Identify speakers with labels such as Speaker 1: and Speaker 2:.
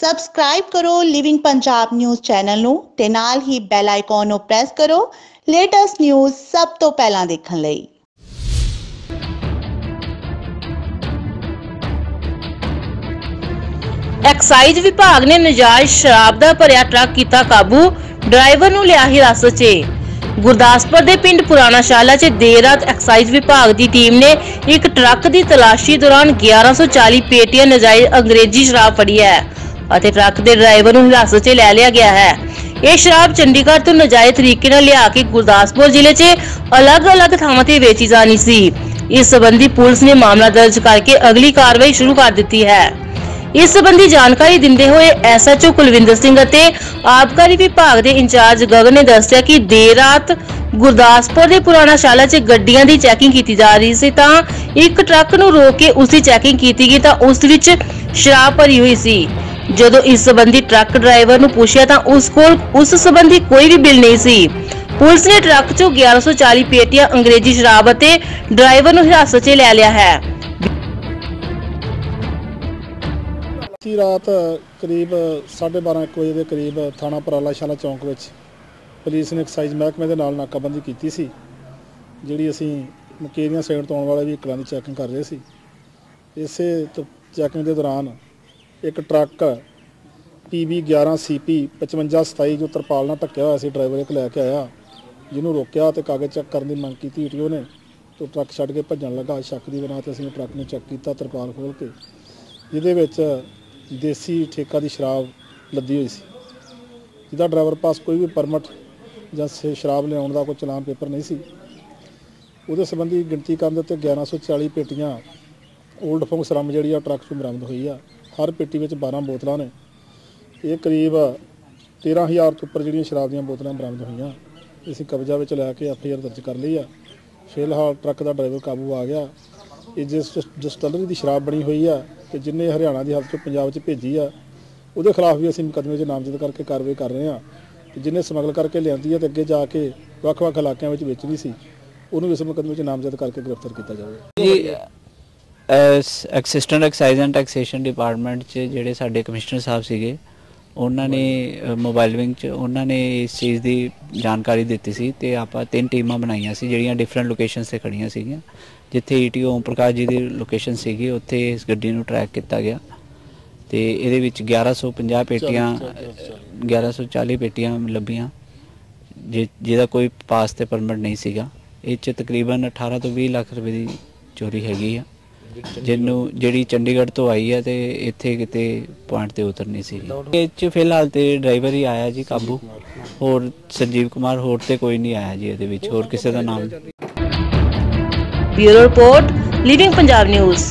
Speaker 1: Subscribe ਕਰੋ living Punjab news channel ਨੂੰ ਤੇ ਨਾਲ ਹੀ ਬੈਲ ਆਈਕਨ ਨੂੰ ਪ੍ਰੈਸ ਕਰੋ ਲੇਟੈਸਟ ਨਿਊਜ਼ ਸਭ ਤੋਂ ਪਹਿਲਾਂ ਦੇਖਣ ਲਈ।
Speaker 2: ਐਕਸਾਈਜ਼ ਵਿਭਾਗ ਨੇ ਨਜਾਇਜ਼ ਸ਼ਰਾਬ ਦਾ ਭਰਿਆ ਟਰੱਕ ਕੀਤਾ ਕਾਬੂ, ਡਰਾਈਵਰ ਨੂੰ ਲਿਆ ਹਿਰਾਸਤ 'ਚ। ਗੁਰਦਾਸਪੁਰ ਦੇ ਪਿੰਡ ਪੁਰਾਣਾ ਸ਼ਾਲਾ 'ਚ ਦੇਰ ਰਾਤ ਐਕਸਾਈਜ਼ ਵਿਭਾਗ ਦੀ ਟੀਮ ਨੇ ਇੱਕ ਟਰੱਕ ਦੀ ਤਲਾਸ਼ੀ ਦੌਰਾਨ 1140 ਪੇਟੀਆਂ ਨਜਾਇਜ਼ ਅੰਗਰੇਜ਼ੀ ਸ਼ਰਾਬ ਫੜੀ ਹੈ। ਅਤੇ ਟਰੱਕ ਦੇ ਡਰਾਈਵਰ ਨੂੰ ਹਿਰਾਸਤ 'ਚ ਲੈ ਲਿਆ ਗਿਆ ਹੈ। ਇਹ ਸ਼ਰਾਬ ਚੰਡੀਗੜ੍ਹ ਤੋਂ ਨਜਾਇਜ਼ ਤਰੀਕੇ ਨਾਲ ਲਿਆ ਕੇ ਗੁਰਦਾਸਪੁਰ ਜ਼ਿਲ੍ਹੇ 'ਚ ਅਲੱਗ-ਅਲੱਗ ਥਾਵਾਂ ਤੇ ਵੇਚੀ ਜਾਣੀ ਸੀ। ਇਸ ਸੰਬੰਧੀ ਪੁਲਿਸ ਨੇ ਮਾਮਲਾ ਦਰਜ ਕਰਕੇ ਅਗਲੀ ਕਾਰਵਾਈ ਸ਼ੁਰੂ ਕਰ ਦਿੱਤੀ ਹੈ। ਇਸ ਸੰਬੰਧੀ ਜਾਣਕਾਰੀ ਦਿੰਦੇ ਹੋਏ ਐਸਐਚਓ ਕੁਲਵਿੰਦਰ ਸਿੰਘ ਅਤੇ ਆਬਕਾਰੀ ਵਿਭਾਗ ਦੇ ਇੰਚਾਰਜ ਗਗਨ ਨੇ ਦੱਸਿਆ ਕਿ ਦੇਰ ਰਾਤ ਗੁਰਦਾਸਪੁਰ ਦੇ ਪੁਰਾਣਾ ਸ਼ਾਲਾ 'ਚ ਗੱਡੀਆਂ ਦੀ ਚੈਕਿੰਗ ਕੀਤੀ ਜਾ ਰਹੀ ਸੀ ਤਾਂ ਇੱਕ ਟਰੱਕ ਨੂੰ ਰੋਕ ਕੇ ਉਸ ਦੀ ਚੈਕਿੰਗ ਕੀਤੀ ਗਈ ਤਾਂ ਉਸ ਵਿੱਚ ਸ਼ਰਾਬ ਭਰੀ ਹੋਈ ਸੀ। ਜਦੋਂ ਇਸ ਸੰਬੰਧੀ ਟਰੱਕ ਡਰਾਈਵਰ ਨੂੰ ਪੁੱਛਿਆ ਤਾਂ ਉਸ ਕੋਲ ਉਸ ਸੰਬੰਧੀ ਕੋਈ ਵੀ ਬਿੱਲ ਨਹੀਂ ਸੀ। ਪੁਲਿਸ ਨੇ ਟਰੱਕ 'ਚੋਂ 1140 ਪੇਟੀਆਂ ਅੰਗਰੇਜ਼ੀ ਸ਼ਰਾਬ ਅਤੇ ਡਰਾਈਵਰ ਨੂੰ ਹਿਰਾਸਤ 'ਚ ਲੈ ਲਿਆ ਹੈ।
Speaker 3: ਸੀ ਰਾਤ, ਕਰੀਬ 12:30 ਇੱਕ ਵਜੇ ਦੇ ਕਰੀਬ ਥਾਣਾ ਪਰਾਲਾ ਸ਼ਾਲਾ ਚੌਂਕ ਵਿੱਚ ਪੁਲਿਸ ਨੇ ਐਕਸਾਈਜ਼ ਮਹਿਕਮੇ ਦੇ ਨਾਲ ਨਾਕਾਬੰਦੀ ਕੀਤੀ ਸੀ, ਜਿਹੜੀ ਅਸੀਂ ਮਕੇਰੀਆਂ ਸਾਈਡ ਤੋਂ ਆਉਣ ਵਾਲੇ ਵਹੀਕਲਾਂ ਦੀ ਚੈਕਿੰਗ ਕਰ ਰਹੇ ਸੀ। ਇਸੇ ਚੈਕਿੰਗ ਦੇ ਦੌਰਾਨ ਇੱਕ ਟਰੱਕ PB 11 CP 5527 ਜੋ ਤਰਪਾਲ ਨਾਲ ਧੱਕਿਆ ਹੋਇਆ ਸੀ, ਡਰਾਈਵਰ ਇੱਕ ਲੈ ਕੇ ਆਇਆ, ਜਿਹਨੂੰ ਰੋਕਿਆ ਤੇ ਕਾਗਜ਼ ਚੈੱਕ ਕਰਨ ਦੀ ਮੰਗ ਕੀਤੀ ਈਟੀਓ ਨੇ, ਤੇ ਟਰੱਕ ਛੱਡ ਕੇ ਭੱਜਣ ਲੱਗਾ। ਸ਼ੱਕ ਦੀ ਬਣਾ ਤੇ ਅਸੀਂ ਉਹ ਟਰੱਕ ਨੂੰ ਚੈੱਕ ਕੀਤਾ, ਤਰਪਾਲ ਖੋਲ ਕੇ, ਜਿਹਦੇ ਵਿੱਚ ਦੇਸੀ ਠੇਕਾ ਦੀ ਸ਼ਰਾਬ ਲੱਦੀ ਹੋਈ ਸੀ। ਜਿਹਦਾ ਡਰਾਈਵਰ ਪਾਸ ਕੋਈ ਵੀ ਪਰਮਿਟ ਜਾਂ ਸ- ਸ਼ਰਾਬ ਲਿਆਉਣ ਦਾ ਕੋਈ ਚਲਾਨ ਪੇਪਰ ਨਹੀਂ ਸੀ। ਉਹਦੇ ਸੰਬੰਧੀ ਗਿਣਤੀ ਕਰਨ ਦੇ ਉੱਤੇ 1140 ਪੇਟੀਆਂ 올ਡ ਫੰਕਸ ਸਰਮ ਜਿਹੜੀ ਆ ਟਰੱਕ 'ਚੋਂ ਬਰਾਮਦ ਹੋਈ ਆ। ਹਰ ਪੇਟੀ ਵਿੱਚ 12 ਬੋਤਲਾਂ ਨੇ। ਇਹ ਕਰੀਬ 13000 ਤੋਂ ਉੱਪਰ ਜਿਹੜੀਆਂ ਸ਼ਰਾਬ ਦੀਆਂ ਬੋਤਲਾਂ ਬਰਾਮਦ ਹੋਈਆਂ। ਅਸੀਂ ਕਬਜ਼ਾ ਵਿੱਚ ਲੈ ਕੇ ਐਫਆਈਆਰ ਦਰਜ ਕਰ ਲਈ ਆ। ਫਿਲਹਾਲ ਟਰੱਕ ਦਾ ਡਰਾਈਵਰ ਕਾਬੂ ਆ ਗਿਆ। ਇਹ ਜਿਸ ਡਿਸਟਲਰੀ ਦੀ ਸ਼ਰਾਬ ਬਣੀ ਹੋਈ ਆ ਤੇ ਜਿੰਨੇ ਹਰਿਆਣਾ ਦੀ ਹੱਦ ਚੋਂ ਪੰਜਾਬ 'ਚ ਭੇਜੀ ਆ, ਉਹਦੇ ਖਿਲਾਫ ਵੀ ਅਸੀਂ ਮੁਕੱਦਮੇ 'ਚ ਨਾਮਜ਼ਦ ਕਰਕੇ ਕਾਰਵਾਈ ਕਰ ਰਹੇ ਆ। ਤੇ ਜਿੰਨੇ ਸਮਗਲ ਕਰਕੇ ਲਿਆਂਦੀ ਆ ਤੇ ਅੱਗੇ ਜਾ ਕੇ ਵੱਖ-ਵੱਖ ਇਲਾਕਿਆਂ ਵਿੱਚ ਵੇਚਣੀ ਸੀ, ਉਹਨੂੰ ਵੀ ਇਸ ਮੁਕੱਦਮੇ 'ਚ ਨਾਮਜ਼ਦ ਕਰਕੇ ਗ੍ਰਿਫਤਾਰ ਕੀਤਾ ਜਾਵੇ।
Speaker 4: ਜੀ assistant excise and taxation department 'ਚ ਜਿਹੜੇ ਸਾਡੇ ਕਮਿਸ਼ਨਰ ਸਾਹਿਬ ਸੀਗੇ ਉਹਨਾਂ ਨੇ ਮੋਬਾਈਲ ਵਿੰਗ 'ਚ ਉਹਨਾਂ ਨੇ ਇਸ ਚੀਜ਼ ਦੀ ਜਾਣਕਾਰੀ ਦਿੱਤੀ ਸੀ ਤੇ ਆਪਾਂ ਤਿੰਨ ਟੀਮਾਂ ਬਣਾਈਆਂ ਸੀ ਜਿਹੜੀਆਂ ਡਿਫਰੈਂਟ ਲੋਕੇਸ਼ਨਸ ਤੇ ਖੜੀਆਂ ਸੀਗੀਆਂ। ਜਿੱਥੇ ਈਟੀਓ ਓਮ ਪ੍ਰਕਾਸ਼ ਜੀ ਦੀ ਲੋਕੇਸ਼ਨ ਸੀਗੀ ਉੱਥੇ ਇਸ ਗੱਡੀ ਨੂੰ ਟਰੈਕ ਕੀਤਾ ਗਿਆ। ਤੇ ਇਹਦੇ ਵਿੱਚ 1150 ਪੇਟੀਆਂ 1140 ਪੇਟੀਆਂ ਲੱਭੀਆਂ ਜਿਹਦਾ ਕੋਈ ਪਾਸ ਤੇ ਪਰਮਿਟ ਨਹੀਂ ਸੀਗਾ। ਇਹ 'ਚ ਤਕਰੀਬਨ 18 ਤੋਂ 20 ਲੱਖ ਰੁਪਏ ਦੀ ਚੋਰੀ ਹੈਗੀ ਆ। ਜਿਹਨੂੰ ਜਿਹੜੀ ਚੰਡੀਗੜ੍ਹ ਤੋਂ ਆਈ ਹੈ ਤੇ ਇੱਥੇ ਕਿਤੇ ਪੁਆਇੰਟ ਤੇ ਉਤਰਨੀ ਸੀ। ਇਹ 'ਚ ਫਿਲਹਾਲ ਤੇ ਡਰਾਈਵਰ ਹੀ ਆਇਆ ਜੀ ਕਾਬੂ। ਹੋਰ ਸੰਜੀਵ ਕੁਮਾਰ ਹੋਰ ਤੇ ਕੋਈ ਨਹੀਂ ਆਇਆ ਜੀ ਇਹਦੇ ਵਿੱਚ। ਹੋਰ ਕਿਸੇ ਦਾ ਨਾਮ?
Speaker 2: Bureau report living Punjab news.